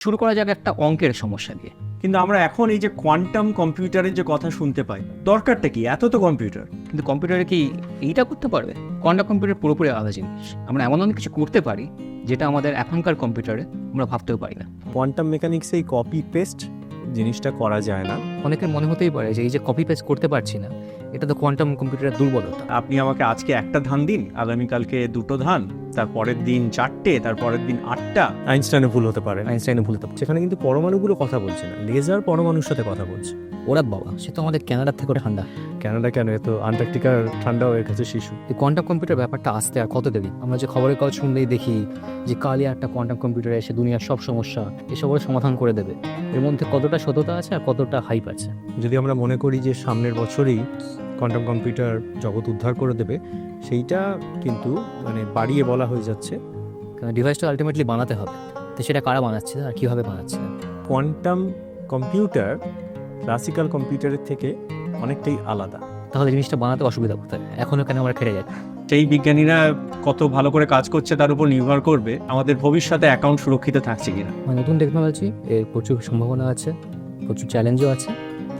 শুরু করা যাক একটা অঙ্কের সমস্যা দিয়ে। কিন্তু আমরা এখন এই যে কোয়ান্টাম কম্পিউটারের যে কথা শুনতে পাই দরকারটা কি? এত তো কম্পিউটার কিন্তু কম্পিউটারে কি এইটা করতে পারবে? কোয়ান্টাম কম্পিউটার পুরোপুরি আলাদা জিনিস। আমরা এমন অনেক কিছু করতে পারি যেটা আমাদের এখনকার কম্পিউটারে আমরা ভাবতেও পারি না। কোয়ান্টাম মেকানিক্সে এই কপি পেস্ট জিনিসটা করা যায় না। অনেকের মনে হতেই পারে যে এই যে কপি পেস্ট করতে পারছি না এটা তো কোয়ান্টাম কম্পিউটারের দুর্বলতা। আপনি আমাকে আজকে একটা ধান দিন আগামীকালকে দুটো ধান তারপরের দিন চারটে তারপরের দিন আটটা। আইনস্টাইনে ভুল হতে পারে। আইনস্টাইনে ভুল হতে পারে। সেখানে কিন্তু পরমাণুগুলো কথা বলছে না। লেজার পরমাণুর সাথে কথা বলছে। ওরা বাবা সে তো আমাদের ক্যানাডার থেকে ঠান্ডা। ক্যানাডা কেন? এ তো আন্টার্কটিকার ঠান্ডা হয়ে গেছে শিশু। এই কোয়ান্টাম কম্পিউটার ব্যাপারটা আসতে আর কত দেরি? আমরা যে খবরের কাগজ শুনলেই দেখি যে কালই একটা কোয়ান্টাম কম্পিউটার এসে দুনিয়ার সব সমস্যা এসবের সমাধান করে দেবে। এর মধ্যে কতটা সততা আছে আর কতটা হাইপ আছে? যদি আমরা মনে করি যে সামনের বছরেই কোয়ান্টাম কম্পিউটার জগৎ উদ্ধার করে দেবে সেইটা কিন্তু মানে বাড়িয়ে বলা হয়ে যাচ্ছে। কারণ ডিভাইসটা আলটিমেটলি বানাতে হবে। তো সেটা কারা বানাচ্ছে আর কীভাবে বানাচ্ছে? কোয়ান্টাম কম্পিউটার ক্লাসিক্যাল কম্পিউটারের থেকে অনেকটাই আলাদা। তাহলে জিনিসটা বানাতে অসুবিধা কোথায়? এখনও কেন আমরা খেটে যাই? সেই বিজ্ঞানীরা কত ভালো করে কাজ করছে তার উপর নির্ভর করবে আমাদের ভবিষ্যতে অ্যাকাউন্ট সুরক্ষিত থাকছে কিনা। মানে নতুন টেকনোলজি এর প্রচুর সম্ভাবনা আছে প্রচুর চ্যালেঞ্জও আছে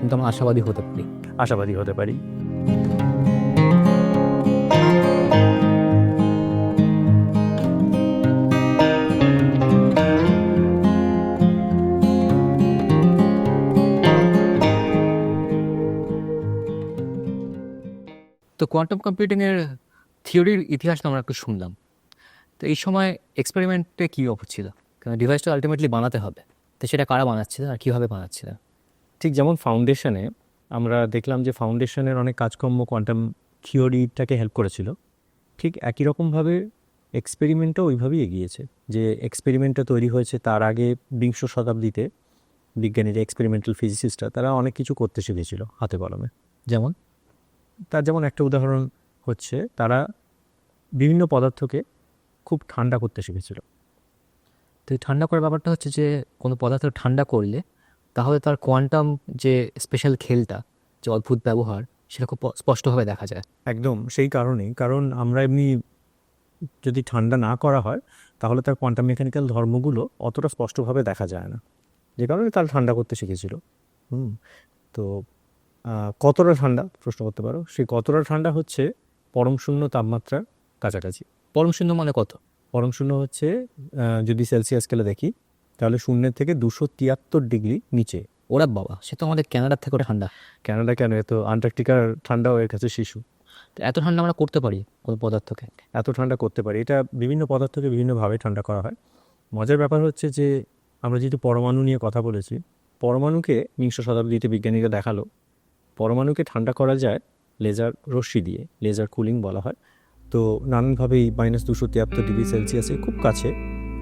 কিন্তু আমরা আশাবাদী হতে পারি। আশাবাদী হতে পারি। তো কোয়ান্টাম কম্পিউটিংয়ের থিওরির ইতিহাসটা আমরা একটু শুনলাম। তো এই সময় এক্সপেরিমেন্টে কী হচ্ছিল কারণ ডিভাইসটা আলটিমেটলি বানাতে হবে? তো সেটা কারা বানাচ্ছিল আর কীভাবে বানাচ্ছিল? ঠিক যেমন ফাউন্ডেশনে আমরা দেখলাম যে ফাউন্ডেশনের অনেক কাজকর্ম কোয়ান্টাম থিওরিটাকে হেল্প করেছিল। ঠিক একই রকমভাবে এক্সপেরিমেন্টও ওইভাবেই এগিয়েছে। যে এক্সপেরিমেন্টটা তৈরি হয়েছে তার আগে বিংশ শতাব্দীতে বিজ্ঞানীরা এক্সপেরিমেন্টাল ফিজিসিস্টরা তারা অনেক কিছু করতে শিখেছিল হাতে কলমে। যেমন? তার যেমন একটা উদাহরণ হচ্ছে, তারা বিভিন্ন পদার্থকে খুব ঠান্ডা করতে শিখেছিল। তো ঠান্ডা করার ব্যাপারটা হচ্ছে যে, কোনো পদার্থ ঠান্ডা করলে তাহলে তার কোয়ান্টাম যে স্পেশাল খেলটা, যে অদ্ভুত ব্যবহার, সেটা খুব স্পষ্টভাবে দেখা যায়। একদম, সেই কারণেই। কারণ আমরা এমনি যদি ঠান্ডা না করা হয়, তাহলে তার কোয়ান্টাম মেকানিক্যাল ধর্মগুলো অতটা স্পষ্টভাবে দেখা যায় না। যে কারণে তারা ঠান্ডা করতে শিখেছিল। হুম, তো কতটা ঠান্ডা? প্রশ্ন করতে পারো। সেই কতটা ঠান্ডা হচ্ছে পরম শূন্য তাপমাত্রার কাছাকাছি। পরম শূন্য মানে কত? পরম শূন্য হচ্ছে যদি সেলসিয়াস স্কেলে দেখি তাহলে শূন্যের থেকে দুশো তিয়াত্তর ডিগ্রি নিচে। ওরা বাবা সে তো আমাদের ক্যানাডার থেকে ঠান্ডা। ক্যানাডা কেন? এ তো আন্টার্কটিকার ঠান্ডা হয়ে গেছে শিশু। তো এত ঠান্ডা আমরা করতে পারি কোনো পদার্থকে? এত ঠান্ডা করতে পারি। এটা বিভিন্ন পদার্থকে বিভিন্নভাবে ঠান্ডা করা হয়। মজার ব্যাপার হচ্ছে যে আমরা যেহেতু পরমাণু নিয়ে কথা বলেছি পরমাণুকে বিংশ শতাব্দীতে বিজ্ঞানীরা দেখাল পরমাণুকে ঠান্ডা করা যায় লেজার রশ্মি দিয়ে লেজার কুলিং বলা হয়। তো নানানভাবেই মাইনাস দুশো তিয়াত্তর ডিগ্রি সেলসিয়াসের খুব কাছে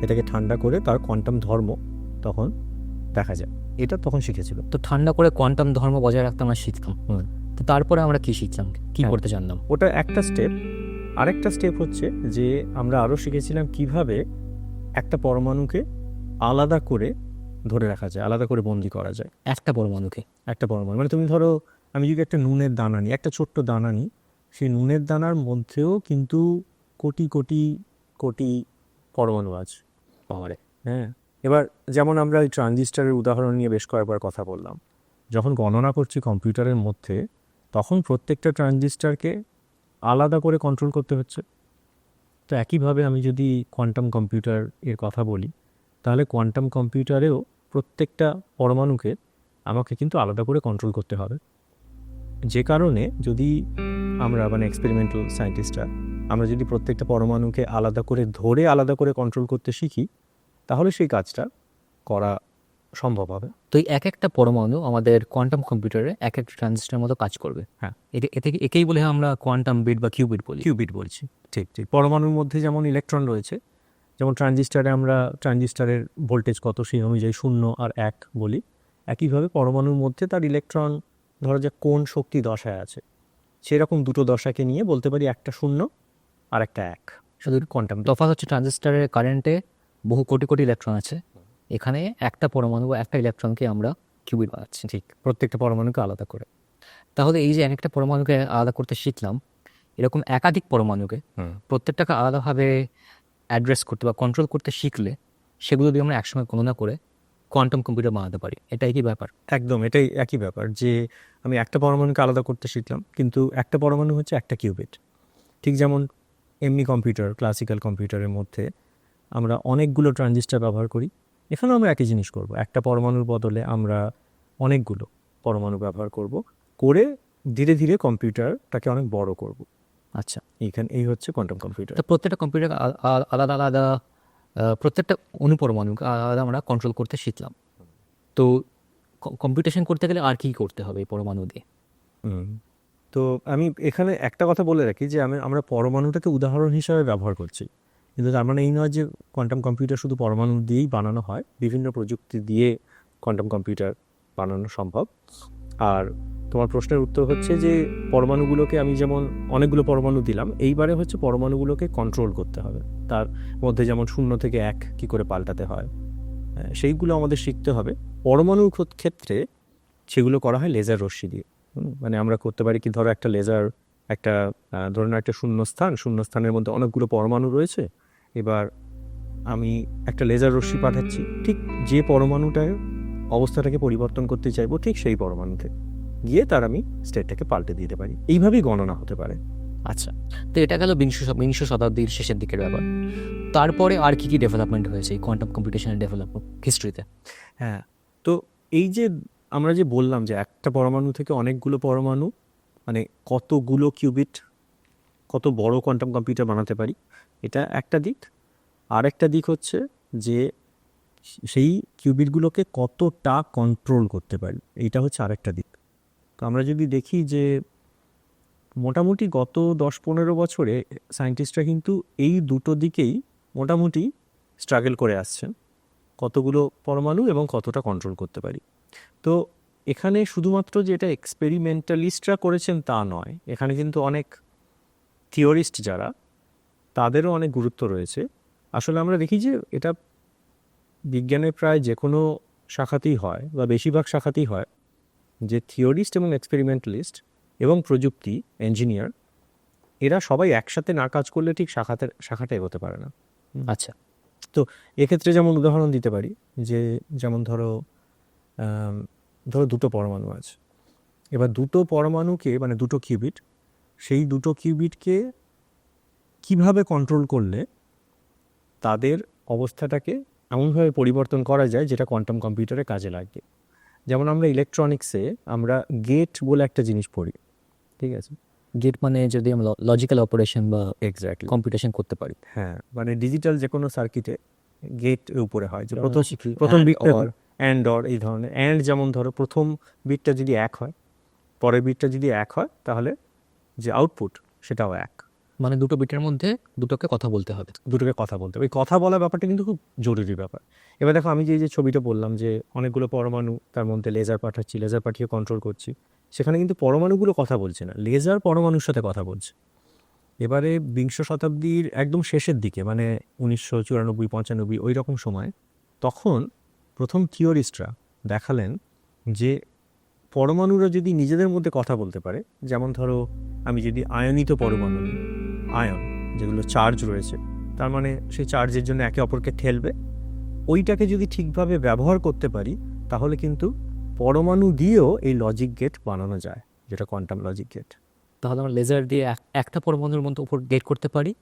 এটাকে ঠান্ডা করে তার কোয়ান্টাম ধর্ম তখন দেখা যায়। এটা তখন শিখেছিল। তো ঠান্ডা করে কোয়ান্টাম ধর্ম বজায় রাখতে আমরা শিখতাম। তো তারপরে আমরা কী শিখলাম কী হ্যাঁ। করতে জানলাম ওটা একটা স্টেপ আরেকটা স্টেপ হচ্ছে যে আমরা আরও শিখেছিলাম কীভাবে একটা পরমাণুকে আলাদা করে ধরে রাখা যায় আলাদা করে বন্দি করা যায়। একটা পরমাণুকে। একটা পরমাণু। মানে তুমি ধরো আমি যদি একটা নুনের দানা নিই একটা ছোট্ট দানা নিই সেই নুনের দানার মধ্যেও কিন্তু কোটি কোটি কোটি পরমাণু আছে। পাওয়ারে হ্যাঁ এবার যেমন আমরা ওই ট্রানজিস্টারের উদাহরণ নিয়ে বেশ কয়েকবার কথা বললাম। যখন গণনা করছি কম্পিউটারের মধ্যে তখন প্রত্যেকটা ট্রানজিস্টারকে আলাদা করে কন্ট্রোল করতে হচ্ছে। তো একইভাবে আমি যদি কোয়ান্টাম কম্পিউটার এর কথা বলি তাহলে কোয়ান্টাম কম্পিউটারেও প্রত্যেকটা পরমাণুকে আমাকে কিন্তু আলাদা করে কন্ট্রোল করতে হবে। যে কারণে যদি আমরা মানে এক্সপেরিমেন্টাল সায়েন্টিস্টরা আমরা যদি প্রত্যেকটা পরমাণুকে আলাদা করে ধরে আলাদা করে কন্ট্রোল করতে শিখি তাহলে সেই কাজটা করা সম্ভব হবে। তো এই এক একটা পরমাণু আমাদের কোয়ান্টাম কম্পিউটারে এক একটা ট্রানজিস্টার মতো কাজ করবে। হ্যাঁ। এতে এতে একেই বলে আমরা কোয়ান্টাম বিট বা কিউবিট বলি? কিউবিট বলছি। ঠিক ঠিক। পরমাণুর মধ্যে যেমন ইলেকট্রন রয়েছে যেমন ট্রানজিস্টারে আমরা ট্রানজিস্টারের ভোল্টেজ কত সেই অনুযায়ী শূন্য আর এক বলি একইভাবে পরমাণুর মধ্যে তার ইলেকট্রন ধরা যাক কোন শক্তি দশায় আছে সেরকম দুটো দশাকে নিয়ে বলতে পারি একটা শূন্য আর একটা এক। শুধু কোয়ান্টাম তফাৎ হচ্ছে ট্রানজিস্টারের কারেন্টে বহু কোটি কোটি ইলেকট্রন আছে। এখানে একটা পরমাণু বা একটা ইলেকট্রনকে আমরা কিউবিট বানাচ্ছি। ঠিক প্রত্যেকটা পরমাণুকে আলাদা করে। তাহলে এই যে এক একটা পরমাণুকে আলাদা করতে শিখলাম এরকম একাধিক পরমাণুকে প্রত্যেকটাকে আলাদাভাবে অ্যাড্রেস করতে বা কন্ট্রোল করতে শিখলে সেগুলো দিয়ে আমরা একসঙ্গে গণনা করে কোয়ান্টাম কম্পিউটার বানাতে পারি। এটাই কি ব্যাপার? একদম এটাই একই ব্যাপার যে আমি একটা পরমাণুকে আলাদা করতে শিখলাম কিন্তু একটা পরমাণু হচ্ছে একটা কিউবিট ঠিক যেমন এমনি কম্পিউটার ক্লাসিক্যাল কম্পিউটারের মধ্যে আমরা অনেকগুলো ট্রানজিস্টার ব্যবহার করি এখানেও আমরা একই জিনিস করব। একটা পরমাণুর বদলে আমরা অনেকগুলো পরমাণু ব্যবহার করব করে ধীরে ধীরে কম্পিউটারটাকে অনেক বড় করব। আচ্ছা। এইখানে এই হচ্ছে কোয়ান্টাম কম্পিউটার প্রত্যেকটা কম্পিউটার আলাদা আলাদা প্রত্যেকটা অনুপরমাণুকে আলাদা আমরা কন্ট্রোল করতে শিখলাম। তো কম্পিউটেশন করতে গেলে আর কি করতে হবে এই পরমাণু দিয়ে? তো আমি এখানে একটা কথা বলে রাখি যে, আমি, আমরা পরমাণুটাকে উদাহরণ হিসাবে ব্যবহার করছি। কিন্তু তার মানে এই নয় যে কোয়ান্টাম কম্পিউটার শুধু পরমাণু দিয়েই বানানো হয়, বিভিন্ন প্রযুক্তি দিয়ে কোয়ান্টাম কম্পিউটার বানানো সম্ভব। আর তোমার প্রশ্নের উত্তর হচ্ছে যে পরমাণুগুলোকে আমি যেমন অনেকগুলো পরমাণু দিলাম, এইবারে হচ্ছে পরমাণুগুলোকে কন্ট্রোল করতে হবে। তার মধ্যে যেমন শূন্য থেকে এক কি করে পাল্টাতে হয় সেইগুলো আমাদের শিখতে হবে। পরমাণুর ক্ষেত্রে সেগুলো করা হয় লেজার রশ্মি দিয়ে। মানে আমরা করতে পারি কি, ধরো একটা লেজার একটা ধরুন একটা শূন্যস্থান, শূন্যস্থানের মধ্যে অনেকগুলো পরমাণু রয়েছে। এবার আমি একটা লেজার রশ্মি পাঠাচ্ছি, ঠিক যে পরমাণুটার অবস্থাটাকে পরিবর্তন করতে চাইব, ঠিক সেই পরমাণুতে গিয়ে তার আমি স্টেটটাকে পাল্টে দিতে পারি। এইভাবেই গণনা হতে পারে। আচ্ছা তো এটা গেল বিংশ বিংশ শতাব্দীর শেষের দিকের ব্যাপার। তারপরে আর কি কি ডেভেলপমেন্ট হয়েছে এই কোয়ান্টাম কম্পিউটেশনের ডেভেলপমেন্ট হিস্ট্রিতে হ্যাঁ তো এই যে আমরা যে বললাম যে একটা পরমাণু থেকে অনেকগুলো পরমাণু মানে কতগুলো কিউবিট কত বড় কোয়ান্টাম কম্পিউটার বানাতে পারি এটা একটা দিক। আরেকটা দিক হচ্ছে যে সেই কিউবিটগুলোকে কতটা কন্ট্রোল করতে পারি এইটা হচ্ছে আরেকটা দিক। তো আমরা যদি দেখি যে মোটামুটি গত দশ পনেরো বছরে সায়েন্টিস্টরা কিন্তু এই দুটো দিকেই মোটামুটি স্ট্রাগল করে আসছেন, কতগুলো পরমাণু এবং কতটা কন্ট্রোল করতে পারি। তো এখানে শুধুমাত্র যে এটা এক্সপেরিমেন্টালিস্টরা করেছেন তা নয়, এখানে কিন্তু অনেক থিওরিস্ট যারা, তাদেরও অনেক গুরুত্ব রয়েছে। আসলে আমরা দেখি যে এটা বিজ্ঞানের প্রায় যে কোনো শাখাতেই হয় বা বেশিরভাগ শাখাতেই হয়। যে থিওরিস্ট এবং এক্সপেরিমেন্টালিস্ট এবং প্রযুক্তি ইঞ্জিনিয়ার এরা সবাই একসাথে না কাজ করলে ঠিক শাখাতে শাখাটা এগোতে পারে না। আচ্ছা। তো এক্ষেত্রে যেমন উদাহরণ দিতে পারি যে যেমন ধরো ধরো দুটো পরমাণু আছে। এবার দুটো পরমাণুকে মানে দুটো কিউবিট সেই দুটো কিউবিটকে কীভাবে কন্ট্রোল করলে তাদের অবস্থাটাকে এমনভাবে পরিবর্তন করা যায় যেটা কোয়ান্টাম কম্পিউটারে কাজে লাগবে যেমন আমরা ইলেকট্রনিক্সে আমরা গেট বলে একটা জিনিস পড়ি ঠিক আছে? গেট মানে যদি আমরা লজিক্যাল অপারেশন বা এক্স্যাক্টলি কম্পিউটেশন করতে পারি। হ্যাঁ মানে ডিজিটাল যে কোনো সার্কিটে গেট উপরে হয় যে প্রথম প্রথম বিটটা অ্যান্ড অর এই ধরনের। অ্যান্ড যেমন ধরো প্রথম বিটটা যদি এক হয় পরের বিটটা যদি এক হয় তাহলে যে আউটপুট সেটাও এক। মানে দুটো বিটের মধ্যে দুটোকে কথা বলতে হবে। দুটোকে কথা বলতে হবে। ওই কথা বলা ব্যাপারটা কিন্তু খুব জরুরি ব্যাপার। এবার দেখো, আমি যে যে ছবিটা বললাম যে, অনেকগুলো পরমাণু তার মধ্যে লেজার পাঠাচ্ছি লেজার পাঠিয়ে কন্ট্রোল করছি, সেখানে কিন্তু পরমাণুগুলো কথা বলছে না। লেজার পরমাণুর সাথে কথা বলছে। এবারে বিংশ শতাব্দীর একদম শেষের দিকে মানে উনিশশো চুরানব্বই, পঁচানব্বই, ওই রকম সময়, তখন প্রথম থিওরিস্টরা দেখালেন যে, পরমাণুরা যদি নিজেদের মধ্যে কথা বলতে পারে, যেমন ধরো, আমি যদি আয়নিত পরমাণু আয়ন যেগুলো চার্জ রয়েছে। তার মানে সেই চার্জের জন্য একে অপরকে ঠেলবে। ওইটাকে যদি ঠিকভাবে ব্যবহার করতে পারি তাহলে কিন্তু পরমাণু দিয়েও এই লজিক গেট বানানো যায় যেটা কোয়ান্টাম লজিক গেট তাহলে আমরা লেজার দিয়ে এক- একটা পরমাণুর মধ্যে উপর গেট করতে পারি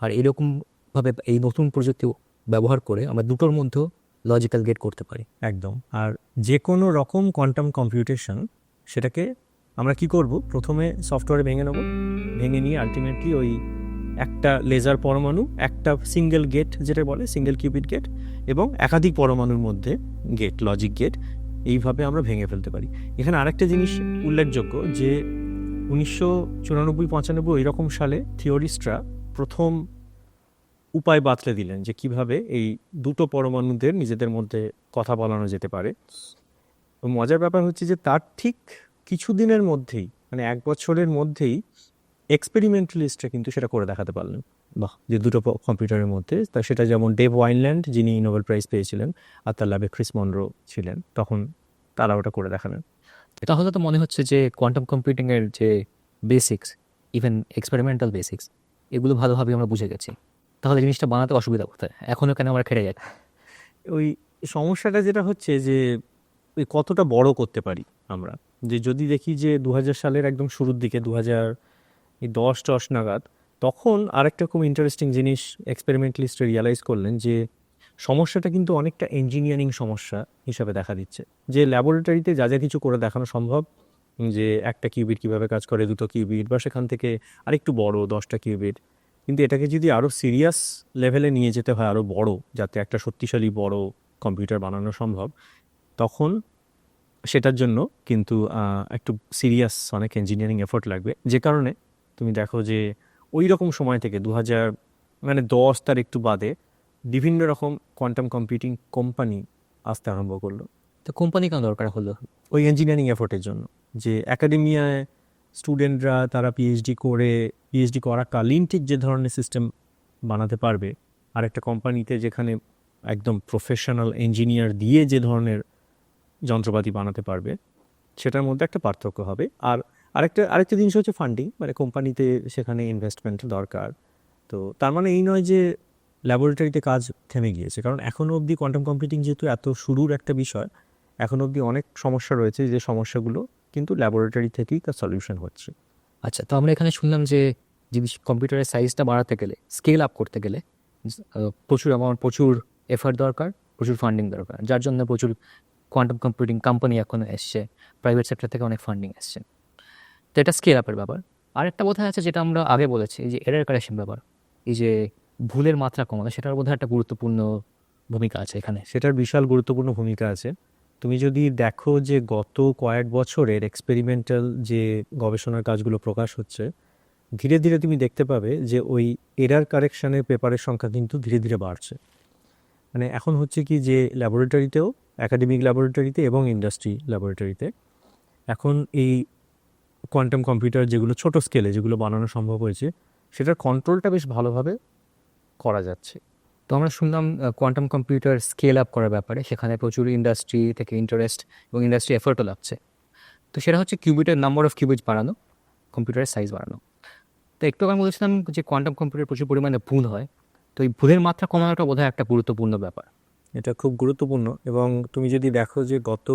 আর এরকমভাবে এই নতুন প্রযুক্তি ব্যবহার করে আমরা দুটোর মধ্যেও লজিক্যাল গেট করতে পারি। একদম। আর যে কোনো রকম কোয়ান্টাম কম্পিউটেশন সেটাকে আমরা কি করব? প্রথমে সফটওয়্যারে ভেঙে নেব। ভেঙে নিয়ে আলটিমেটলি ওই একটা লেজার পরমাণু, একটা সিঙ্গেল গেট যেটা বলে সিঙ্গেল কিউবিট গেট এবং একাধিক পরমাণুর মধ্যে গেট লজিক গেট এইভাবে আমরা ভেঙে ফেলতে পারি। এখানে আরেকটা জিনিস উল্লেখযোগ্য যে উনিশশো চুরানব্বই, পঁচানব্বই ওইরকম সালে থিওরিস্টরা প্রথম উপায় বাতলে দিলেন যে কীভাবে এই দুটো পরমাণুদের নিজেদের মধ্যে কথা বলানো যেতে পারে। মজার ব্যাপার হচ্ছে যে তার ঠিক কিছুদিনের মধ্যেই মানে এক বছরের মধ্যেই এক্সপেরিমেন্টালিস্টরা কিন্তু সেটা করে দেখাতে পারলেন। বাহ যে দুটো কম্পিউটারের মধ্যে তা সেটা যেমন ডেভ ওয়াইনল্যান্ড যিনি নোবেল প্রাইজ পেয়েছিলেন আর তার ল্যাবে ক্রিস মনরো ছিলেন তখন তারা ওটা করে দেখালেন। তাহলে তো মনে হচ্ছে যে কোয়ান্টাম কম্পিউটিংয়ের যে বেসিক্স ইভেন এক্সপেরিমেন্টাল বেসিক্স এগুলো ভালোভাবে আমরা বুঝে গেছি। তাহলে জিনিসটা বানাতে অসুবিধা কোথায়? এখনও কেন আমরা খেটে যাই ওই সমস্যাটা যেটা হচ্ছে যে ওই কতটা বড় করতে পারি আমরা? যে যদি দেখি যে দু হাজার সালের একদম শুরুর দিকে দু হাজার দশ টস নাগাদ, তখন আরেকটা খুব ইন্টারেস্টিং জিনিস এক্সপেরিমেন্টালিস্ট রিয়ালাইজ করলেন যে সমস্যাটা কিন্তু অনেকটা ইঞ্জিনিয়ারিং সমস্যা হিসাবে দেখা দিচ্ছে। যে ল্যাবরেটরিতে যা যা কিছু করে দেখানো সম্ভব, যে একটা কিউবিট কীভাবে কাজ করে, দুটো কিউবিট বা সেখান থেকে আরেকটু বড় দশটা কিউবিট কিন্তু এটাকে যদি আরও সিরিয়াস লেভেলে নিয়ে যেতে হয় আরও বড়, যাতে একটা শক্তিশালী বড় কম্পিউটার বানানো সম্ভব, তখন সেটার জন্য কিন্তু একটু সিরিয়াস অনেক ইঞ্জিনিয়ারিং এফোর্ট লাগবে। যে কারণে তুমি দেখো যে ওই রকম সময় থেকে দু হাজার মানে দশ তার একটু বাদে বিভিন্ন রকম কোয়ান্টাম কম্পিউটিং কোম্পানি আসতে আরম্ভ করল। তো কোম্পানি কেন দরকার হলো? ওই ইঞ্জিনিয়ারিং এফোর্টের জন্য। যে একাডেমিয়ায় স্টুডেন্টরা তারা পিএইচডি করে পিএইচডি করাকালীন ঠিক যে ধরনের সিস্টেম বানাতে পারবে আর একটা কোম্পানিতে যেখানে একদম প্রফেশনাল ইঞ্জিনিয়ার দিয়ে যে ধরনের যন্ত্রপাতি বানাতে পারবে, সেটার মধ্যে একটা পার্থক্য হবে। আর আরেকটা আরেকটা জিনিস হচ্ছে ফান্ডিং মানে কোম্পানিতে সেখানে ইনভেস্টমেন্ট দরকার। তো তার মানে এই নয় যে ল্যাবরেটরিতে কাজ থেমে গিয়েছে, কারণ এখনও অবধি কোয়ান্টাম কম্পিউটিং যেহেতু এত শুরুর একটা বিষয়, এখন অবধি অনেক সমস্যা রয়েছে যে সমস্যাগুলো কিন্তু ল্যাবরেটরি থেকেই তার সলিউশন হচ্ছে। আচ্ছা তো আমরা এখানে শুনলাম যে জিনিস কম্পিউটারের সাইজটা বাড়াতে গেলে স্কেল আপ করতে গেলে প্রচুর অ্যামাউন্ট প্রচুর এফার্ট দরকার, প্রচুর ফান্ডিং দরকার, যার জন্য প্রচুর কোয়ান্টাম কম্পিউটিং কোম্পানি এখন এসছে প্রাইভেট সেক্টর থেকে অনেক ফান্ডিং এসছে। তো এটা স্কেল আপের ব্যাপার। আরেকটা বোধহয় আছে যেটা আমরা আগে বলেছি যে এরার কারেকশন ব্যাপার। এই যে ভুলের মাত্রা কমানো, সেটার বোধহয় একটা গুরুত্বপূর্ণ ভূমিকা আছে এখানে। সেটার বিশাল গুরুত্বপূর্ণ ভূমিকা আছে। তুমি যদি দেখো যে গত কয়েক বছরের এক্সপেরিমেন্টাল যে গবেষণার কাজগুলো প্রকাশ হচ্ছে, ধীরে ধীরে তুমি দেখতে পাবে যে ওই এরার কারেকশানের পেপারের সংখ্যা কিন্তু ধীরে ধীরে বাড়ছে। মানে এখন হচ্ছে কি যে ল্যাবরেটরিতেও একাডেমিক ল্যাবরেটরিতে এবং ইন্ডাস্ট্রি ল্যাবরেটরিতে এখন এই কোয়ান্টাম কম্পিউটার যেগুলো ছোট স্কেলে যেগুলো বানানো সম্ভব হয়েছে, সেটার কন্ট্রোলটা বেশ ভালোভাবে করা যাচ্ছে। তো আমরা শুনলাম কোয়ান্টাম কম্পিউটার স্কেল আপ করার ব্যাপারে। সেখানে প্রচুর ইন্ডাস্ট্রি থেকে ইন্টারেস্ট এবং ইন্ডাস্ট্রি এফোর্টও লাগছে। তো সেটা হচ্ছে কিউবিটের নাম্বার অফ কিউবিট বাড়ানো কম্পিউটারের সাইজ বাড়ানো। তো একটু আমি বলেছিলাম যে কোয়ান্টাম কম্পিউটার প্রচুর পরিমাণে ভুল হয়। তো এই ভুলের মাত্রা কমানোটা বোধহয় একটা গুরুত্বপূর্ণ ব্যাপার। এটা খুব গুরুত্বপূর্ণ এবং তুমি যদি দেখো যে গত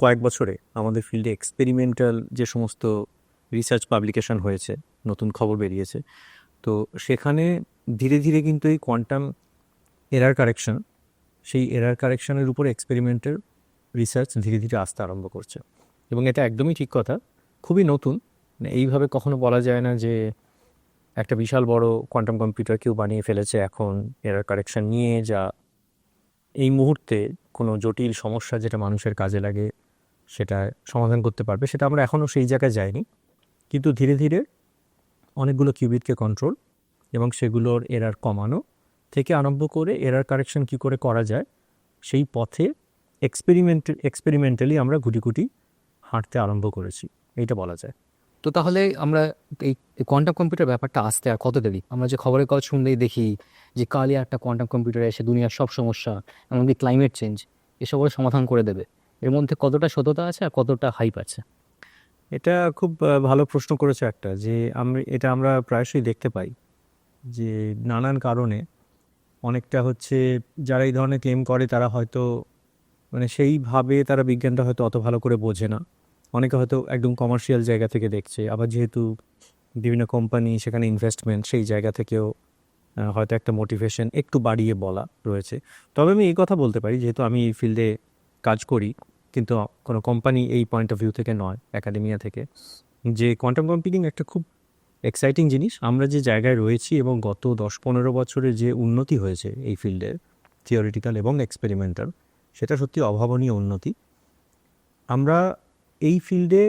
কয়েক বছরে আমাদের ফিল্ডে এক্সপেরিমেন্টাল যে সমস্ত রিসার্চ পাবলিকেশন হয়েছে, নতুন খবর বেরিয়েছে, তো সেখানে ধীরে ধীরে কিন্তু এই কোয়ান্টাম এরার কারেকশন সেই এরার কারেকশনের উপর এক্সপেরিমেন্টের রিসার্চ ধীরে ধীরে আসতে আরম্ভ করছে। এবং এটা একদমই ঠিক কথা, খুবই নতুন মানে এইভাবে কখনো বলা যায় না যে একটা বিশাল বড় কোয়ান্টাম কম্পিউটার কেউ বানিয়ে ফেলেছে এখন এরার কারেকশন নিয়ে, যা এই মুহূর্তে কোনো জটিল সমস্যা যেটা মানুষের কাজে লাগে সেটা সমাধান করতে পারবে, সেটা আমরা এখনও সেই জায়গায় যাইনি। কিন্তু ধীরে ধীরে অনেকগুলো কিউবিটকে কন্ট্রোল এবং সেগুলোর এরার কমানো থেকে আরম্ভ করে এরার কারেকশন কি করে করা যায়, সেই পথে এক্সপেরিমেন্ট এক্সপেরিমেন্টালি আমরা গুটি গুটি হাঁটতে আরম্ভ করেছি। এইটা বলা যায়। তো তাহলে আমরা এই কোয়ান্টাম কম্পিউটার ব্যাপারটা আসতে আর কত দেরি? আমরা যে খবরের কাগজ শুনলেই দেখি যে কালই একটা কোয়ান্টাম কম্পিউটার এসে দুনিয়ার সব সমস্যা, এমনকি ক্লাইমেট চেঞ্জ এসবের সমাধান করে দেবে। এর মধ্যে কতটা সততা আছে আর কতটা হাইপ আছে? এটা খুব ভালো প্রশ্ন করেছ একটা, যে আমি, এটা আমরা প্রায়শই দেখতে পাই যে নানান কারণে অনেকটা হচ্ছে যারা এই ধরনের ক্লেম করে তারা হয়তো মানে সেইভাবে তারা বিজ্ঞানটা হয়তো অত ভালো করে বোঝে না। অনেকে হয়তো একদম কমার্শিয়াল জায়গা থেকে দেখছে, আবার যেহেতু বিভিন্ন কোম্পানি সেখানে ইনভেস্টমেন্ট সেই জায়গা থেকেও হয়তো একটা মোটিভেশন একটু বাড়িয়ে বলা রয়েছে। তবে আমি এই কথা বলতে পারি, যেহেতু আমি এই ফিল্ডে কাজ করি, কিন্তু কোনো কোম্পানি এই পয়েন্ট অফ ভিউ থেকে নয় একাডেমিয়া থেকে। যে কোয়ান্টাম কম্পিউটিং একটা খুব এক্সাইটিং জিনিস, আমরা যে জায়গায় রয়েছি এবং গত দশ পনেরো বছরে যে উন্নতি হয়েছে এই ফিল্ডের থিওরিটিক্যাল এবং এক্সপেরিমেন্টাল সেটা সত্যি অভাবনীয় উন্নতি। আমরা এই ফিল্ডে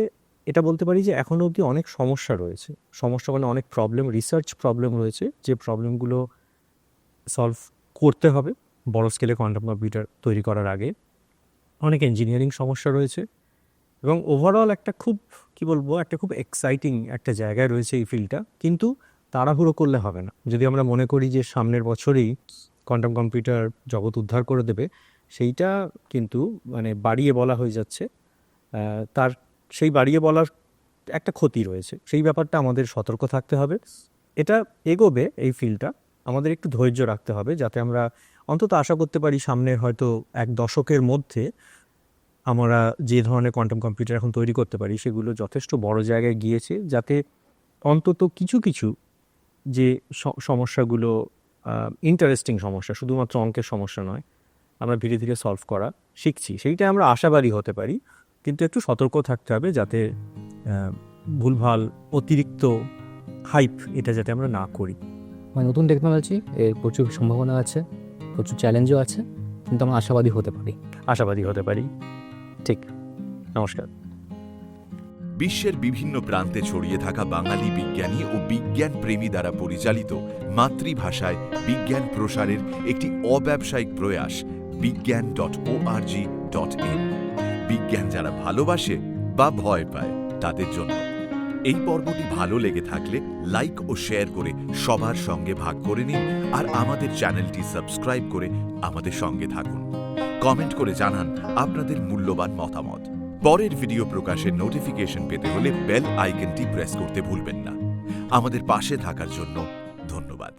এটা বলতে পারি যে এখনও অবধি অনেক সমস্যা রয়েছে। সমস্যা মানে অনেক প্রবলেম রিসার্চ প্রবলেম রয়েছে যে প্রবলেমগুলো সলভ করতে হবে বড় স্কেলে কোয়ান্টাম কম্পিউটার তৈরি করার আগে। অনেক ইঞ্জিনিয়ারিং সমস্যা রয়েছে এবং ওভারঅল একটা খুব, কি বলব, একটা খুব এক্সাইটিং একটা জায়গায় রয়েছে এই ফিল্ডটা কিন্তু তাড়াহুড়ো করলে হবে না। যদি আমরা মনে করি যে সামনের বছরেই কোয়ান্টাম কম্পিউটার জগৎ উদ্ধার করে দেবে, সেইটা কিন্তু মানে বাড়িয়ে বলা হয়ে যাচ্ছে। তার সেই বাড়িয়ে বলার একটা ক্ষতি রয়েছে। সেই ব্যাপারটা আমাদের সতর্ক থাকতে হবে। এটা এগোবে এই ফিল্ডটা আমাদের একটু ধৈর্য রাখতে হবে যাতে আমরা অন্তত আশা করতে পারি সামনের হয়তো এক দশকের মধ্যে আমরা যে ধরনের কোয়ান্টাম কম্পিউটার এখন তৈরি করতে পারি, সেগুলো যথেষ্ট বড় জায়গায় গিয়েছে যাতে অন্তত কিছু কিছু যে সমস্যাগুলো ইন্টারেস্টিং সমস্যা, শুধুমাত্র অঙ্কের সমস্যা নয়, আমরা ধীরে ধীরে সলভ করা শিখছি। সেইটা আমরা আশাবাদী হতে পারি। কিন্তু একটু সতর্ক থাকতে হবে যাতে ভুলভাল অতিরিক্ত হাইপ এটা যাতে আমরা না করি। মানে নতুন টেকনোলজি এর প্রচুর সম্ভাবনা আছে প্রচুর চ্যালেঞ্জও আছে কিন্তু আমরা আশাবাদী হতে পারি। আশাবাদী হতে পারি। ঠিক। নমস্কার। বিশ্বের বিভিন্ন প্রান্তে ছড়িয়ে থাকা বাঙালি বিজ্ঞানী ও বিজ্ঞান প্রেমী দ্বারা পরিচালিত মাতৃভাষায় বিজ্ঞান প্রসারের একটি অব্যবসায়িক প্রয়াস Bigyan dot ORG dot in Bigyan যারা ভালোবাসে বা ভয় পায়, তাদের জন্য। এই পর্বটি ভালো লেগে থাকলে লাইক ও শেয়ার করে সবার সঙ্গে ভাগ করে নিন আর আমাদের চ্যানেলটি সাবস্ক্রাইব করে আমাদের সঙ্গে থাকুন। কমেন্ট করে জানান আপনাদের মূল্যবান মতামত। পরের ভিডিও প্রকাশের নোটিফিকেশন পেতে হলে বেল আইকনটি প্রেস করতে ভুলবেন না। আমাদের পাশে থাকার জন্য ধন্যবাদ।